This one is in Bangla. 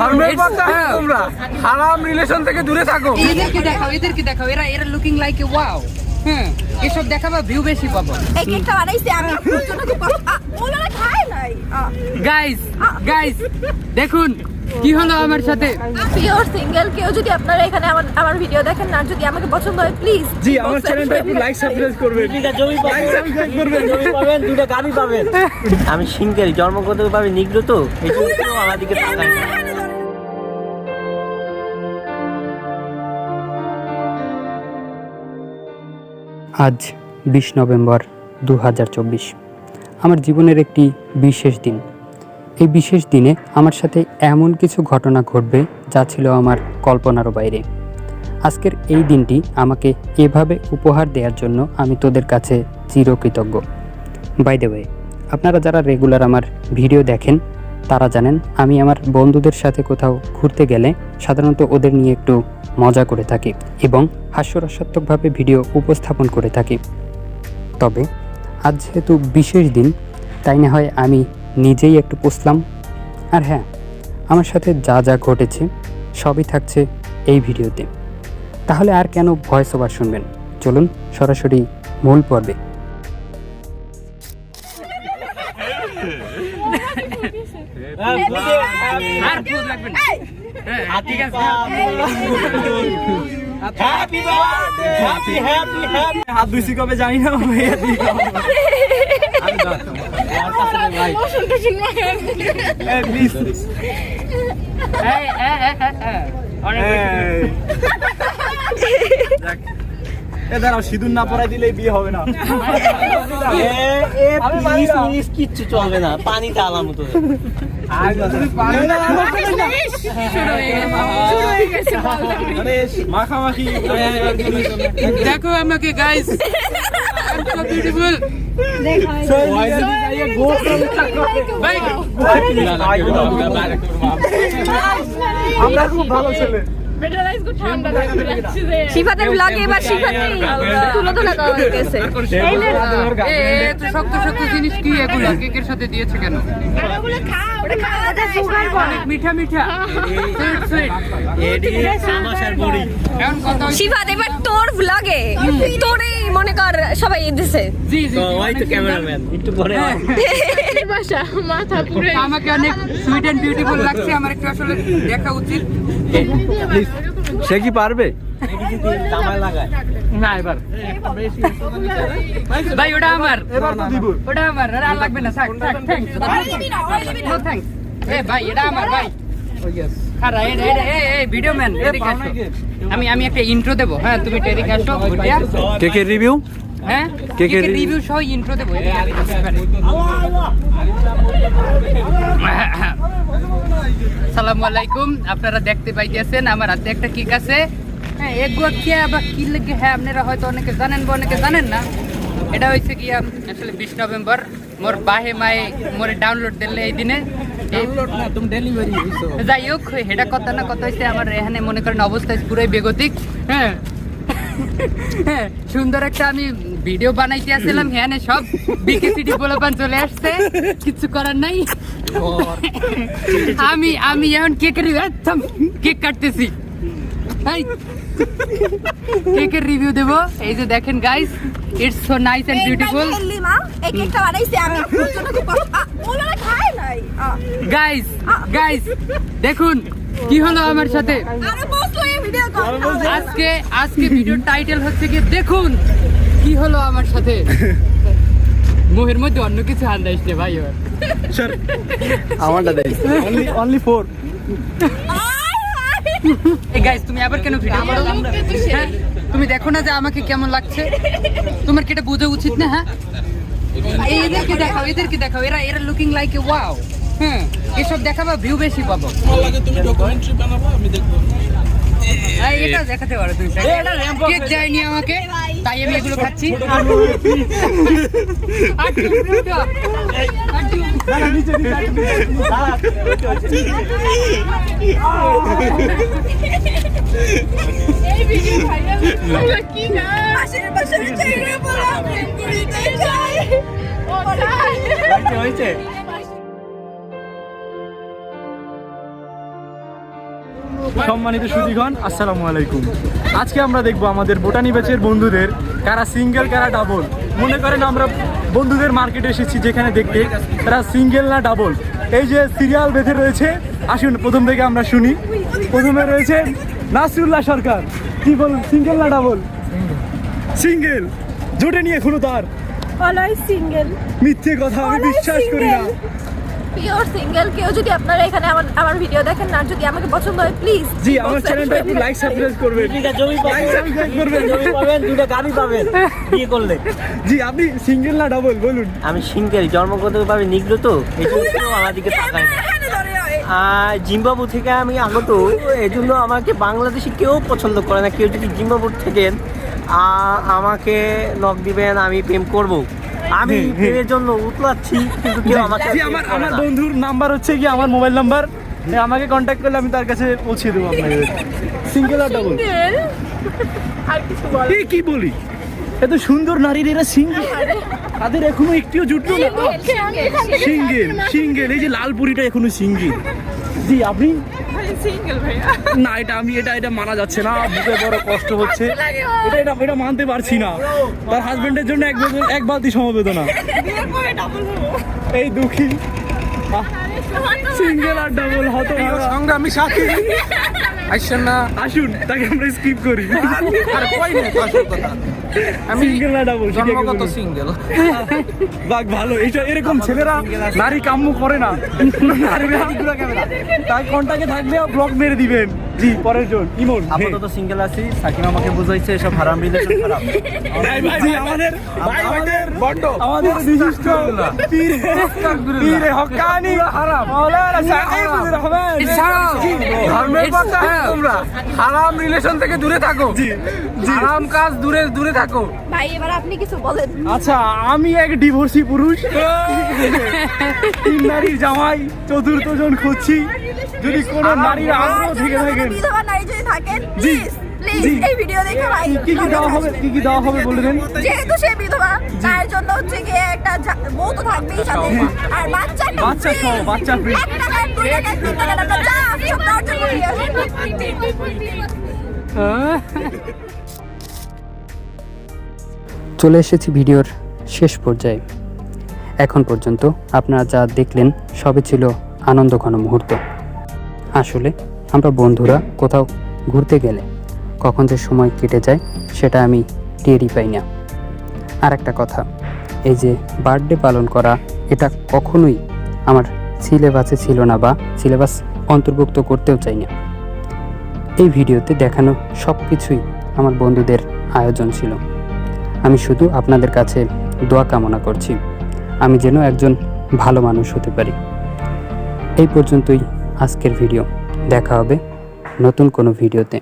ধর্মের তোমরা হারাম রিলেশন থেকে দূরে থাকো। এদেরকে দেখাও এদেরকে দেখাও এরা এরা লুকিং লাইক এ ওয়াও হ্যাঁ এসব দেখাবা ভিউ বেশি পাবো। এই কেকটা বানাইছি আমি আপনার জন্য খুব ওনারা খায় নাই। গাইস গাইস দেখুন কি হলো আমার সাথে? পিওর সিঙ্গেল কেউ যদি আপনারা এখানে আমার আমার ভিডিও দেখেন না যদি আমাকে পছন্দ হয় প্লিজ জি আমার চ্যানেলটা একটু লাইক সাবস্ক্রাইব করবেন। জমি পাবেন। জমি পাবেন গাড়ি পাবেন। আমি সিঙ্গেল জন্মগত ভাবে নিগ্র তো এই জন্য কেউ আমার দিকে তাকায় না। আজ বিশ নভেম্বর দু হাজার চব্বিশ। আমার জীবনের একটি বিশেষ দিন। এই বিশেষ দিনে আমার সাথে এমন কিছু ঘটনা ঘটবে যা ছিল আমার কল্পনারও বাইরে। আজকের এই দিনটি আমাকে এভাবে উপহার দেওয়ার জন্য আমি তোদের কাছে চিরকৃতজ্ঞ। বাই দ্য আপনারা যারা রেগুলার আমার ভিডিও দেখেন, তারা জানেন আমি আমার বন্ধুদের সাথে কোথাও ঘুরতে গেলে সাধারণত ওদের নিয়ে একটু মজা করে থাকি এবং হাস্যরসাত্মকভাবে ভিডিও উপস্থাপন করে থাকি। তবে, আজ যেহেতু বিশেষ দিন, তাই না হয় আমি নিজেই একটু পুষলাম। আর হ্যাঁ আমার সাথে যা যা ঘটেছে, সবই থাকছে এই ভিডিওতে। তাহলে আর কেন ভয়েস ওভার শুনবেন? চলুন সরাসরি মূল পর্বে। আর রাখবেন। হ্যাঁ ঠিক আছে। Happy birthday happy happy happy হাত ধুইছি কবে জানি না ভাইয়া। অনেক এ দাঁড়াও সিঁদুর না পরাই দিলেই বিয়ে হবে না। কিচ্ছু চলবে না। পানি তালাম তো মাখামাখি। দেখো আমাকে গাইস বিউটিফুল আমরা খুব ভালো ছেলে। শিফাতের ব্লগে এবার শিফাতেই তুলো তুলো করা হয়ে এ এত শক্ত শক্ত জিনিস কি এগুলো? কেকের সাথে দিয়েছে কেন? মিঠা মিঠা। সুইট সুইট তামাশার বড়ি এখন কথা হচ্ছে- শিফাত এবার তোর ব্লগে তোরই মনে কর সবাই দিছে। জি জি ওই তো ক্যামেরাম্যান একটু পরে হ্যাঁ। আমাকে অনেক সুইট এন্ড বিউটিফুল লাগছে আমার একটু আসলে দেখা উচিত। সে কি পারবে? তামায় না এবার। ভাই ওটা আমার। এবার তো দিব। ওটা আমার আর লাগবে না থাক থাক থ্যাঙ্কস এ ভাই এটা আমার ভাই। এদিকে আমি আমি একটা ইন্ট্রো দেবো। হ্যাঁ তুমি টেরিকে আসো কেকের রিভিউ হ্যাঁ? কেকের রিভিউ সহ ইন্ট্রো দেবো এদিকে আসো, এবারে। সালামু আলাইকুম আপনারা দেখতে পাইতেছেন আমার হাতে একটা কেক আছে। হ্যাঁ এগুলো কি আবার কি লাগে হ্যাঁ আপনারা হয়তো অনেকে জানেন বা অনেকে জানেন না। এটা হয়েছে কি আসলে বিশ নভেম্বর। মোর বাহে মায়ে মোরে ডাউনলোড দিলে এই দিনে। না তুমি ডেলিভারি যাই হোক এটা কথা না কথা হয়েছে আমার এখানে মনে করেন অবস্থা পুরোই বেগতিক। হ্যাঁ। হ্যাঁ, সুন্দর একটা আমি ভিডিও বানাইতে আসছিলাম হ্যাঁ সব বিকে বিকেসিডি পোলাপান চলে আসছে। কিছু করার নাই। আমি আমি এখন কেকের কেক কাটতেছি। কেকের রিভিউ দেবো। এই যে দেখেন guys it's so nice and beautiful এই কেকটা বানাইছি আমি আপনার জন্য খুব কষ্ট- আ, ওনারা খায় নাই। গাইস গাইস দেখুন কি হলো আমার সাথে? ভিডিও আজকে আজকে ভিডিওর টাইটেল হচ্ছে কি দেখুন। কি হলো আমার সাথে? মুহের মধ্যে অন্য কিছু আন্দাজ রে ভাই এবার। আমারটা দেই অনলি অনলি ফোর এই গাইস তুমি আবার কেন ভিডিও করো? হ্যাঁ? তুমি দেখো না যে আমাকে কেমন লাগছে? তোমার কি এটা বোঝা উচিত না হ্যাঁ? এই এদেরকে দেখাও এদেরকে দেখাও। এরা এরা লুকিং লাইক এ ওয়াও হ্যাঁ এসব দেখাবা ভিউ বেশি পাবো। হ্যাঁ, এটা দেখাতে পারো তুমি। কেক যায়নি আমাকে তাই আমি এগুলো খাচ্ছি। সম্মানিত সুদীগণ আসসালামু আলাইকুম। আজকে আমরা দেখব আমাদের বোটানি ব্যাচের বন্ধুদের কারা সিঙ্গেল কারা ডাবল মনে করেন আমরা বন্ধুদের মার্কেটে এসেছি যেখানে দেখতে তারা সিঙ্গেল না ডাবল এই যে সিরিয়াল বেঁধে রয়েছে আসুন প্রথম থেকে আমরা শুনি। প্রথমে রয়েছে নাসিরুল্লাহ সরকার। কি বল সিঙ্গেল না ডাবল সিঙ্গেল জোটে নিয়ে এখনও তার। সিঙ্গেল মিথ্যে কথা আমি বিশ্বাস করি না. পিওর সিঙ্গেল কেউ যদি আপনারা এখানে আমার আমার ভিডিও দেখেন না আর যদি আমাকে পছন্দ হয় প্লিজ জি আমার চ্যানেলটা একটু লাইক সাবস্ক্রাইব করবেন। জমি পাবেন। Subscribe করবেন। জমি পাবেন দুইটা গাড়ি পাবেন। বিয়ে করলে। জি আপনি সিঙ্গেল না ডাবল বলুন। আমি সিঙ্গেল জন্মগতভাবে নিগ্র তো? এই জন্য কেউ আমার দিকে তাকায় না। আর জিম্বাবু থেকে আমি আগত এই জন্য আমাকে বাংলাদেশে কেউ পছন্দ করে না। কেউ যদি জিম্বাবু থেকেন আমাকে নক দিবেন আমি প্রেম করব। আমি। প্রেমের জন্য উতলাচ্ছি কিন্তু কেউ আমাকে জি আমার আমার বন্ধুর নাম্বার হচ্ছে কি আমার মোবাইল নাম্বার। আমাকে কন্ট্যাক্ট করলে আমি তার কাছে পৌঁছে দেবো আপনাকে। সিঙ্গেল আর ডাবল আর কিছু বল কি বলি? এত সুন্দর নারীর এরা সিঙ্গেল তাদের এখনও একটিও জুটলো না। সিঙ্গেল সিঙ্গেল এই যে লালপুরিটা এখনও সিঙ্গেল জি আপনি? সিঙ্গেল ভাইয়া। না এটা আমি এটা এটা মানা যাচ্ছে না। বুকে বড় কষ্ট হচ্ছে। এটা এটা এটা মানতে পারছি না। তার হাজবেন্ডের জন্য এক বছর এক বালতি সমবেদনা। এই দুঃখী। সিঙ্গেল আর ডাবল হত সংগ্রামী সাথী। আসছেন না। আসুন তাকে আমরা স্কিপ করি। আর কই আসল কথা? আমি সিঙ্গেল না ডাবল জন্মগত সিঙ্গেল বাক ভালো এটা এরকম ছেলেরা নারী কাম্য করে না। নারীরা তাই কন্টাকে থাকলে ব্লক মেরে দিবেন। জি পরের জন ইমন আপাতত সিঙ্গেল আছি সাকিব আমাকে বুঝাইছে এসব হারাম রিলেশন খারাপ জি আমাদের ভাই, আমাদের বড্ড। আমাদের বিশিষ্ট পীর পীর হকানি। হারাম মাওলানা রহমান ধর্মের কথা। তোমরা হারাম রিলেশন থেকে দূরে থাকো। জি। জি। হারাম কাজ দূরে দূরে থাকো। ভাই এবার আপনি কিছু বলেন। আচ্ছা আমি এক ডিভোর্সি পুরুষ। তিন নারীর জামাই চতুর্থ জন খুঁজছি। যদি কোনো নারীর আগ্রহ থেকে থাকেন। জি, প্লিজ প্লিজ জি। এই ভিডিও দেখে ভাই কি কি দেওয়া হবে কি কি দেওয়া হবে বলে দেন। যেহেতু সে বিধবা তার জন্য হচ্ছে গিয়ে একটা বউ তো থাকবেই সাথে। আর বাচ্চা একটা বাচ্চা সহ, বাচ্চা free। এক টাকা দুই টাকা তিন টাকা আমরা যা সব দেওয়ার জন্য free আছে। চলে এসেছি ভিডিওর শেষ পর্যায়ে। এখন পর্যন্ত আপনারা যা দেখলেন সবই ছিল আনন্দঘন মুহূর্ত। আসলে আমরা বন্ধুরা কোথাও ঘুরতে গেলে কখন যে সময় কেটে যায় সেটা আমি টেরই পাই না। আর একটা কথা, এই যে বার্থডে পালন করা, এটা কখনোই আমার সিলেবাসে ছিল না বা সিলেবাস অন্তর্ভুক্ত করতেও চাই না। এই ভিডিওতে দেখানো সব কিছুই আমার বন্ধুদের আয়োজন ছিল। আমি শুধু আপনাদের কাছে দোয়া কামনা করছি। আমি যেন একজন ভালো মানুষ হতে পারি। এই পর্যন্তই আজকের ভিডিও। দেখা হবে নতুন কোনো ভিডিওতে।